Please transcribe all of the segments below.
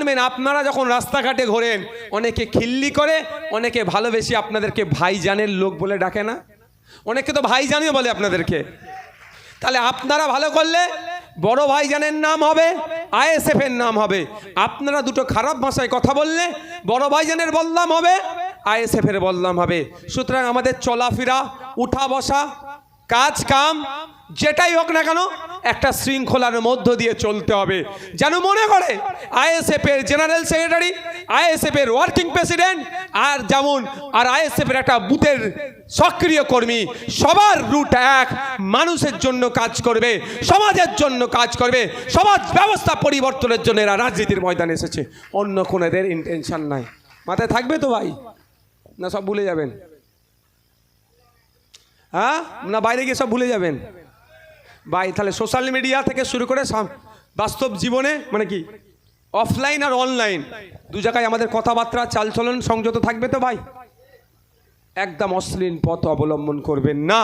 জানবেন আপনারা যখন রাস্তাঘাটে ঘোরেন, অনেকে খিল্লি করে, অনেকে ভালোবেসে আপনাদেরকে ভাইজানের লোক বলে ডাকে না? অনেকে তো ভাইজানিও বলে আপনাদেরকে। তাহলে আপনারা ভালো করলে বড় ভাইজানের নাম হবে আইএসএফ এর নাম হবে। আপনারা দুটো খারাপ ভাষায় কথা বললে বড় ভাইজানের বললাম হবে আইএসএফ এর বললাম হবে। সুতরাং আমাদের চলাফেরা, উঠা বসা, কাজ কাম, যেটাই হোক না কেন একটা শৃঙ্খলার মধ্য দিয়ে চলতে হবে। যেন মনে করে আইএসএফ এর জেনারেল সেক্রেটারি আইএসএফ এর ওয়ার্কিং প্রেসিডেন্ট, আর যেমন, আর আইএসএফ এর একটা বুথের সক্রিয় কর্মী। সবার রুট এক, মানুষের জন্য কাজ করবে, সমাজের জন্য কাজ করবে, সমাজ ব্যবস্থা পরিবর্তনের জন্য এরা রাজনীতির ময়দানে এসেছে। অন্য কোনো এদের ইন্টেনশন নাই। মাথায় থাকবে তো ভাই? না সব ভুলে যাবেন? হ্যাঁ? না বাইরে গিয়ে সব ভুলে যাবেন? ভাই, তাহলে সোশ্যাল মিডিয়া থেকে শুরু করে বাস্তব জীবনে মানে কি অফলাইন আর অনলাইন দু জায়গায় আমাদের কথাবার্তা, চালচলন, সংযত থাকবে তো ভাই? একদম অশ্লীল পথ অবলম্বন করবেন না।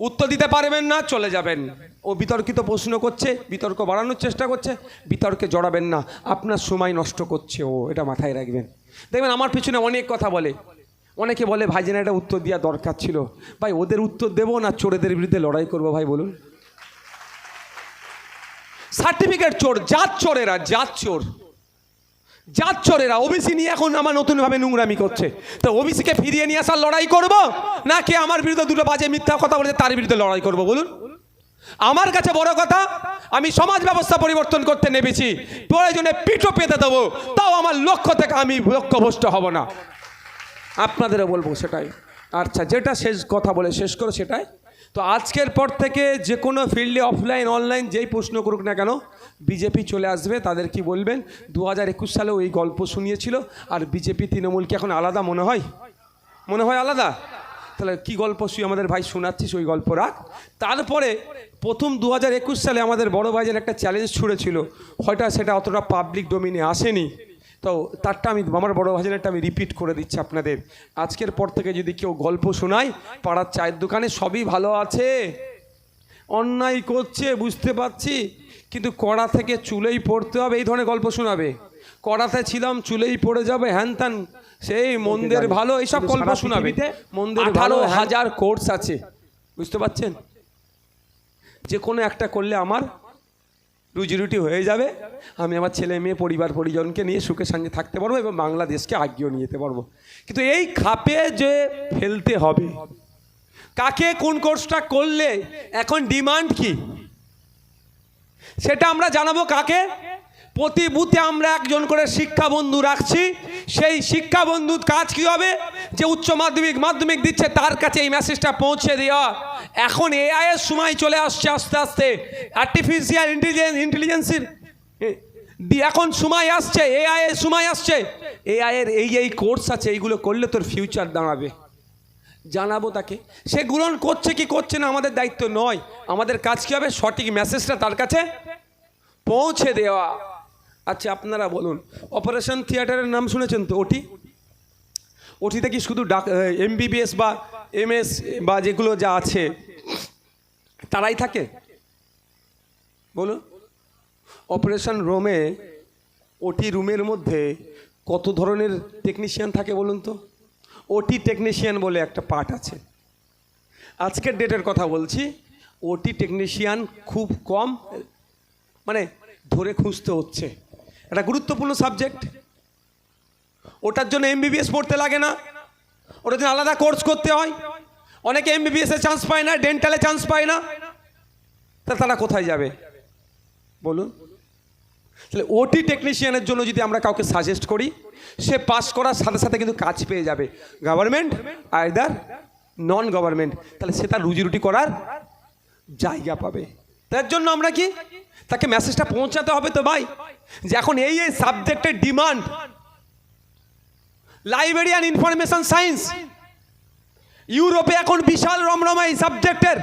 উত্তর দিতে পারবেন না, চলে যাবেন। ও বিতর্কিত প্রশ্ন করছে, বিতর্ক বাড়ানোর চেষ্টা করছে, বিতর্কে জড়াবেন না। আপনার সময় নষ্ট করছে ও, এটা মাথায় রাখবেন। দেখবেন আমার পিছনে অনেক কথা বলে। অনেকে বলে ভাইজান এটা উত্তর দেওয়া দরকার ছিল। ভাই, ওদের উত্তর দেবো না? চোরেদের বিরুদ্ধে লড়াই করব, ভাই, বলুন। সার্টিফিকেট চোর, জাত চোরেরা, জাত চোর। জাত চোরেরা ওবিসি নিয়ে এখন আমার নতুনভাবে নোংরামি করছে। তো ওবিসিকে ফিরিয়ে নিয়ে আসার লড়াই করব, নাকি আমার বিরুদ্ধে দুটো বাজে মিথ্যা কথা বলেছে তার বিরুদ্ধে লড়াই করব, বলুন? আমার কাছে বড় কথা, আমি সমাজ ব্যবস্থা পরিবর্তন করতে নেমেছি। প্রয়োজনে পিঠো পেতে দেবো, তাও আমার লক্ষ্য থেকে আমি লক্ষ্যভ্রষ্ট হব না। আপনাদেরও বলব সেটাই। আচ্ছা যেটা শেষ কথা বলে শেষ করো সেটাই। তো আজকের পর থেকে যে কোনো ফিল্ডে অফলাইন অনলাইন যেই প্রশ্ন করুক না কেন, বিজেপি চলে আসবে, তাদের কি বলবেন? দু হাজার একুশ সালেও এই গল্প শুনিয়েছিল, আর বিজেপি তৃণমূলকে এখন আলাদা মনে হয়? মনে হয় আলাদা? তাহলে কি গল্প শুই আমাদের ভাই শোনাচ্ছিস ওই গল্প রাখ। তারপরে প্রথম দু হাজার একুশ সালে আমাদের বড় ভাইজান একটা চ্যালেঞ্জ ছুড়েছিল, হয়তো সেটা অতটা পাবলিক ডোমিনে আসেনি। তো তারটা আমি আমার বড় ভাইজানেরটা আমি রিপিট করে দিচ্ছি আপনাদের। আজকের পর থেকে যদি কেউ গল্প শোনায় পাড়ার চায়ের দোকানে সবই ভালো আছে। অন্যায় করছে বুঝতে পারছি কিন্তু কড়া থেকে চুলেই পড়তে হবে এই ধরনের গল্প শোনাবে। কড়াতে ছিলাম চুলেই পড়ে যাবে হ্যান ত্যান। সেই মন্দের ভালো এইসব গল্প শোনাবে। মন্দের আঠারো ভালো হাজার কোর্স আছে। বুঝতে পারছেন? যে কোনো একটা করলে আমার রুজি রুটি হয়ে যাবে। আমি আমার ছেলে মেয়ে পরিবার পরিজনকে নিয়ে সুখে সঙ্গে থাকতে পারব এবং বাংলাদেশকে আগিয়েও নিয়ে যেতে পারব। কিন্তু এই খাপে যে ফেলতে হবে, কাকে কোন কোর্সটা করলে এখন ডিমান্ড কি? সেটা আমরা জানাব কাকে? প্রতি বুথে আমরা একজন করে শিক্ষা বন্ধু রাখছি। সেই শিক্ষা বন্ধুর কাজ কি হবে? যে উচ্চ মাধ্যমিক মাধ্যমিক দিচ্ছে, তার কাছে এই মেসেজটা পৌঁছে দেওয়া। এখন এআই এর সময় চলে আসছে আস্তে আস্তে। আর্টিফিশিয়াল ইন্টেলিজেন্স ইন্টেলিজেন্সির এখন সময় আসছে এআই এর সময় আসছে। এআই এর এই এই কোর্স আছে, এইগুলো করলে তোর ফিউচার দাঁড়াবে। জানাব তাকে। সে গ্রহণ করছে কি করছে না, আমাদের দায়িত্ব নয়। আমাদের কাজ কী হবে? সঠিক মেসেজটা তার কাছে পৌঁছে দেওয়া। আচ্ছা আপনারা বলুন অপারেশন থিয়েটারের নাম শুনেছেন তো, ওটি? ওটিতে কি শুধু ডাক এমবিবিএস বা এমএস বা যেগুলো যা আছে, তারাই থাকে? বলুন। অপারেশন রোমে ওটি রুমের মধ্যে কত ধরনের টেকনিশিয়ান থাকে বলুন তো? ওটি টেকনিশিয়ান বলে একটা পার্ট আছে। আজকের ডেটের কথা বলছি, ওটি টেকনিশিয়ান খুব কম মানে ধরে খুঁজতে হচ্ছে। একটা গুরুত্বপূর্ণ সাবজেক্ট ওটার জন্য এমবিবিএস পড়তে লাগে না। ওটার জন্য আলাদা কোর্স করতে হয়, অনেকে এমবিবিএস চান্স পায় না ডেন্টালে চান্স পায় না। তা তারা কোথায় যাবে? বলুন। তাহলে ওটি টেকনিশিয়ানের জন্য যদি আমরা কাউকে সাজেস্ট করি, সে পাস করার সাথে সাথে কিন্তু কাজ পেয়ে যাবে। গভর্নমেন্ট আইদার নন গভর্নমেন্ট তাহলে সে তার রুজি রুটি করার জায়গা পাবে। তার জন্য আমরা কি? তাকে মেসেজটা পৌঁছাতে হবে তো ভাই, যে এখন এই এই সাবজেক্টের demand library and information science ইউরোপে এখন বিশাল রমরমা এই সাবজেক্টের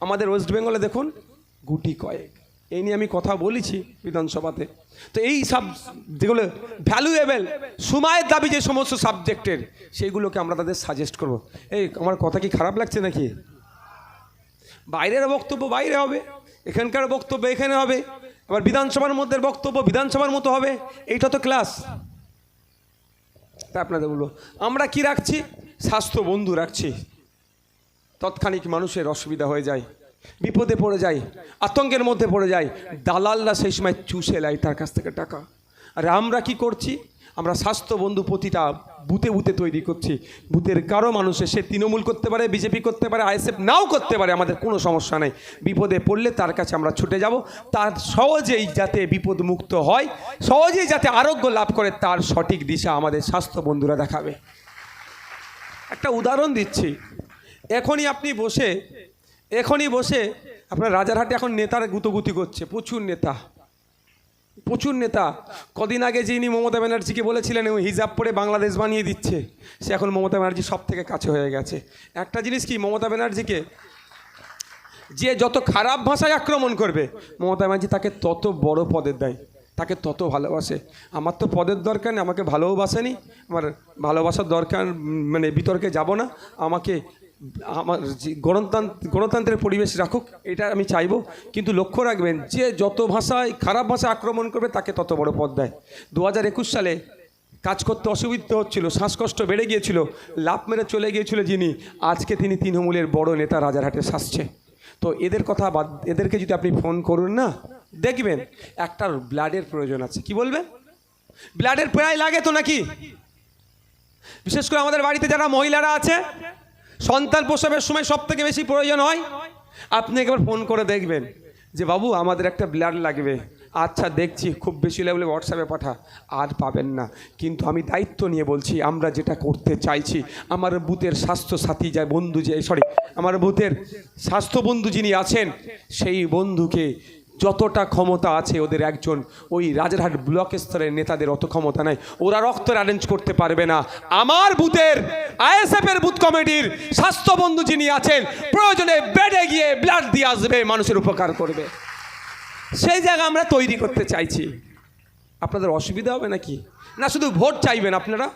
আমাদের ওয়েস্ট বেঙ্গলে দেখুন, গুটি কয়েক। এই নিয়ে আমি কথা বলেছি বিধানসভাতে। তো এই সব যেগুলো ভ্যালুয়েবল সময়ের দাবি যে সমস্ত সাবজেক্টের সেইগুলোকে আমরা তাদের সাজেস্ট করব। এই, আমার কথা কি খারাপ লাগছে নাকি? বাইরের বক্তব্য বাইরে হবে, এখানকার বক্তব্য এখানে হবে, আবার বিধানসভার মধ্যে বক্তব্য বিধানসভার মতো হবে, এইটা তো ক্লাস তা আপনাদের বলব, আমরা কি রাখছি? স্বাস্থ্য বন্ধু রাখছি। তৎক্ষণিক মানুষের অসুবিধা হয়ে যায়, বিপদে পড়ে যায়, আতঙ্কের মধ্যে পড়ে যায়, দালালরা সেই সময় চুষে নেয় তার কাছ থেকে টাকা। আর আমরা কি করছি? আমরা স্বাস্থ্য বন্ধু প্রতিটা বুতে বুতে তৈরি করছি। বুথের কারও মানুষের সে তৃণমূল করতে পারে, বিজেপি করতে পারে, আইএসএফ নাও করতে পারে, আমাদের কোনো সমস্যা নেই। বিপদে পড়লে তার কাছে আমরা ছুটে যাব। তার সহজেই যাতে বিপদ মুক্ত হয়, সহজেই যাতে আরোগ্য লাভ করে, তার সঠিক দিশা আমাদের স্বাস্থ্য বন্ধুরা দেখাবে। একটা উদাহরণ দিচ্ছি। এখনই আপনি বসে, এখনই বসে আপনার রাজারহাটে এখন নেতার গুতগুতি করছে, প্রচুর নেতা। প্রচুর নেতা। কদিন আগে যিনি মমতা ব্যানার্জিকে বলেছিলেন, ও হিজাব পরে বাংলাদেশ বানিয়ে দিচ্ছে। সে এখন মমতা ব্যানার্জি সব থেকে কাছে হয়ে গেছে। একটা জিনিস কি, মমতা ব্যানার্জিকে যে যত খারাপ ভাষায় আক্রমণ করবে, মমতা ব্যানার্জি তাকে তত বড় পদের দেয়, তাকে তত ভালোবাসে। আমার তো পদের দরকার নেই, আমাকে ভালোবাসেনি, আমার ভালোবাসার দরকার মানে বিতর্কে যাব না। আমাকে আমার যে গণতন্ত্র গণতন্ত্রের পরিবেশ রাখুক, এটা আমি চাইব। কিন্তু লক্ষ্য রাখবেন, যে যত ভাষায় খারাপ ভাষা আক্রমণ করবে, তাকে তত বড় পদ দেয়। দু হাজার একুশ সালে কাজ করতে অসুবিধা হচ্ছিল, শ্বাসকষ্ট বেড়ে গিয়েছিল লাভ মেরে চলে গিয়েছিল যিনি, আজকে তিনি তৃণমূলের বড় নেতা রাজারহাটে শাসছে। তো এদের কথা বাদ, এদেরকে যদি আপনি ফোন করুন না, দেখবেন একটা ব্লাডের প্রয়োজন আছে। কি বলবেন ব্লাডের প্রায় লাগে তো নাকি? বিশেষ করে আমাদের বাড়িতে যারা মহিলারা আছে সন্তান প্রসবের সময় সব থেকে বেশি প্রয়োজন হয়? আপনি একবার ফোন করে দেখবেন যে, বাবু, আমাদের একটা ব্লাড লাগবে। আচ্ছা দেখছি, খুব বেশি লাগলে হোয়াটসঅ্যাপে পাঠা। আর পাবেন না। কিন্তু আমি দায়িত্ব নিয়ে বলছি, আমরা যেটা করতে চাইছি, আমার বুথের স্বাস্থ্য সাথী যায় বন্ধু যে সরি আমার বুথের স্বাস্থ্য বন্ধু যিনি আছেন, সেই বন্ধুকে যতটা ক্ষমতা আছে ওদের একজন ওই রাজারহাট ব্লক স্তরের নেতাদের অত ক্ষমতা নাই। ওরা রক্ত অ্যারেঞ্জ করতে পারবে না। আমার বুথের আইএসএফ এর বুথ কমিটির স্বাস্থ্য বন্ধু যিনি আছেন, প্রয়োজনে বেডে গিয়ে ব্লাড দিয়ে আসবে, মানুষের উপকার করবে। সেই জায়গা আমরা তৈরি করতে চাইছি। আপনাদের অসুবিধা হবে নাকি? না, শুধু ভোট চাইবেন আপনারা?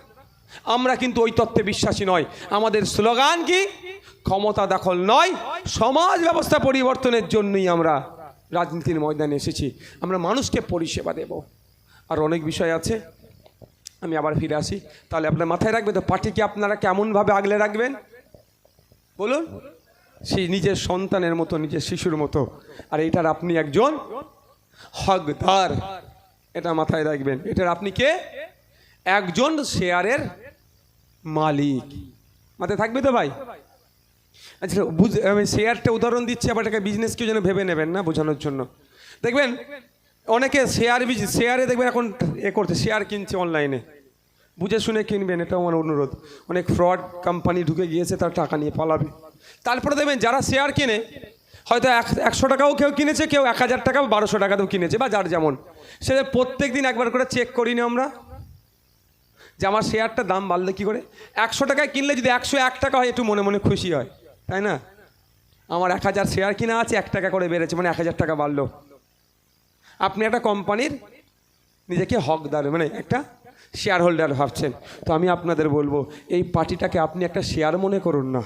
আমরা কিন্তু ওই তত্ত্বে বিশ্বাসী নয়। আমাদের স্লোগান কি? ক্ষমতা দখল নয়, সমাজ ব্যবস্থা পরিবর্তনের জন্যই আমরা রাজনীতির ময়দানে এসেছি, আমরা মানুষকে পরিষেবা দেব। আর অনেক বিষয় আছে, আমি আবার ফিরে আসি। তাহলে আপনার মাথায় রাখবেন তো, পার্টিকে আপনারা কেমনভাবে আগলে রাখবেন? বলুন। সেই নিজের সন্তানের মতো, নিজের শিশুর মতো। আর এটার আপনি একজন হকদার। এটা মাথায় রাখবেন। এটার আপনি কে? একজন শেয়ারের মালিক। মাথায় থাকবে তো ভাই? আচ্ছা বুঝ আমি শেয়ারটা উদাহরণ দিচ্ছি, আবার এটাকে বিজনেস কেউ যেন ভেবে নেবেন না বোঝানোর জন্য। দেখবেন, অনেকে শেয়ার শেয়ারে দেখবেন এখন এ করছে, শেয়ার কিনছে অনলাইনে বুঝে শুনে কিনবেন, এটাও আমার অনুরোধ। অনেক ফ্রড কোম্পানি ঢুকে গিয়েছে, তার টাকা নিয়ে পালাবে। তারপরে দেখবেন, যারা শেয়ার কেনে, হয়তো এক একশো টাকাও কেউ কিনেছে, কেউ এক হাজার টাকা বা বারোশো টাকাতেও কিনেছে, বা যার যেমন। সে প্রত্যেক দিন একবার করে চেক করি করিনি আমরা, যে আমার শেয়ারটা দাম বাড়লে কী করে? একশো টাকায় কিনলে যদি একশো এক টাকা হয়, একটু মনে মনে খুশি হয়। তাই না? আমার এক হাজার শেয়ার কিনা আছে, এক টাকা করে বেড়েছে মানে এক হাজার টাকা বাড়লো। আপনি একটা কোম্পানির নিজেকে হকদার মানে একটা শেয়ার হোল্ডার ভাবছেন। তো আমি আপনাদের বলব, এই পার্টিটাকে আপনি একটা শেয়ার মনে করুন না।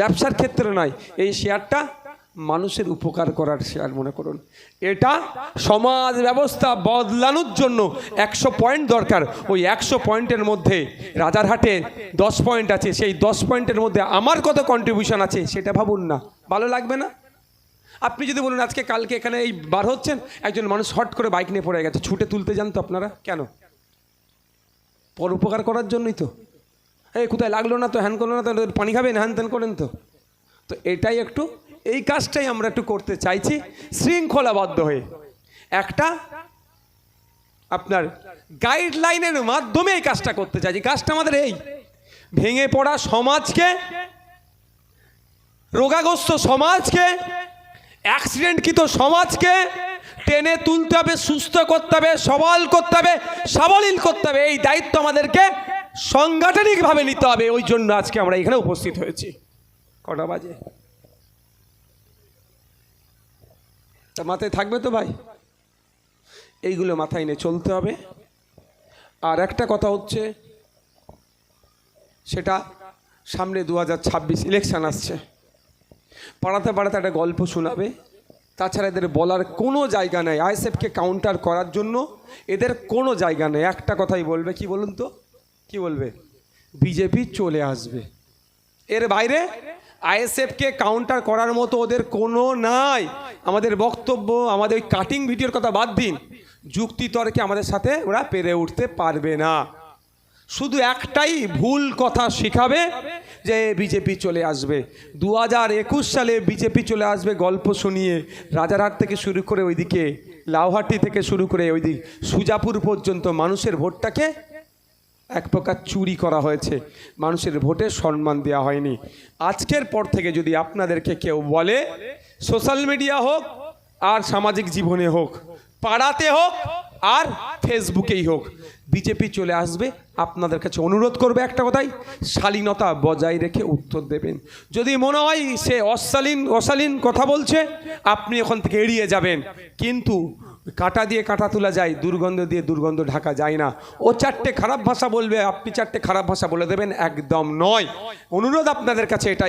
ব্যবসার ক্ষেত্রে নয়, এই শেয়ারটা মানুষের উপকার করার শেয়ার মনে করুন। এটা সমাজ ব্যবস্থা বদলানোর জন্য একশো পয়েন্ট দরকার। ওই একশো পয়েন্টের মধ্যে রাজারহাটে দশ পয়েন্ট আছে। সেই দশ পয়েন্টের মধ্যে আমার কত কন্ট্রিবিউশন আছে সেটা ভাবুন না। ভালো লাগবে না? আপনি যদি বলুন, আজকে কালকে এখানে এই বার হচ্ছেন, একজন মানুষ হট করে বাইক নিয়ে পড়ে গেছে। ছুটে তুলতে যান তো আপনারা? কেন? পর উপকার করার জন্যই তো। এই কোথায় লাগল না তো? হ্যান করল না তো? পানি খাবেন? হ্যান ত্যান করেন তো? তো এটাই একটু এই কাজটাই আমরা একটু করতে চাইছি, শৃঙ্খলাবদ্ধ হয়ে। একটা, আপনার গাইডলাইনের মাধ্যমে এই কাজটা করতে চাইছি। কাজটা আমাদের এই, ভেঙে পড়া সমাজকে, রোগাগ্রস্ত সমাজকে অ্যাক্সিডেন্টকৃত সমাজকে, টেনে তুলতে হবে, সুস্থ করতে হবে, সবল করতে হবে, সাবলীল করতে হবে। এই দায়িত্ব আমাদেরকে সাংগঠনিকভাবে নিতে হবে। ওই জন্য আজকে আমরা এখানে উপস্থিত হয়েছি। কটা বাজে? তা মাথায় থাকবে তো ভাই? এইগুলো মাথায় নিয়ে চলতে হবে। আর একটা কথা হচ্ছে, সেটা সামনে দু হাজার ছাব্বিশ ইলেকশান আসছে। পাড়াতে পাড়াতে একটা গল্প শোনাবে। তাছাড়া এদের বলার কোনো জায়গা নেই। আইএসএফকে কাউন্টার করার জন্য এদের কোনো জায়গা নেই। একটা কথাই বলবে, কি বলুন তো? কি বলবে? বিজেপি চলে আসবে। এর বাইরে আইএসএফকে কাউন্টার করার মতো ওদের কোনো নাই। আমাদের বক্তব্য, আমাদের ওই কাটিং ভিডিওর কথা বাদ দিন। যুক্তিতর্কে আমাদের সাথে ওরা পেরে উঠতে পারবে না। শুধু একটাই ভুল কথা শিখাবে যে বিজেপি চলে আসবে। দু হাজার একুশ সালে বিজেপি চলে আসবে গল্প শুনিয়ে। রাজারহাট থেকে শুরু করে ওইদিকে, লাউহাটি থেকে শুরু করে ওইদিক, সুজাপুর পর্যন্ত মানুষের ভোটটাকে এক প্রকার চুরি করা হয়েছে। মানুষের ভোটে সম্মান দেওয়া হয়নি। আজকের পর থেকে যদি আপনাদেরকে কেউ বলে, সোশ্যাল মিডিয়া হোক আর সামাজিক জীবনে হোক, পাড়াতে হোক আর ফেসবুকেই হোক, বিজেপি চলে আসবে। আপনাদের কাছে অনুরোধ করবে একটা কথাই, শালীনতা বজায় রেখে উত্তর দেবেন। যদি মনে হয় সে অশালীন অশালীন কথা বলছে, আপনি ওখান থেকে এড়িয়ে যাবেন। কিন্তু কাঁটা দিয়ে কাটা তোলা যায়, দুর্গন্ধ দিয়ে দুর্গন্ধ ঢাকা যায় না। ও চারটে খারাপ ভাষা বলবে, আপনি চারটে খারাপ ভাষা বলে দেবেন, একদম নয়। অনুরোধ আপনাদের কাছে এটাই।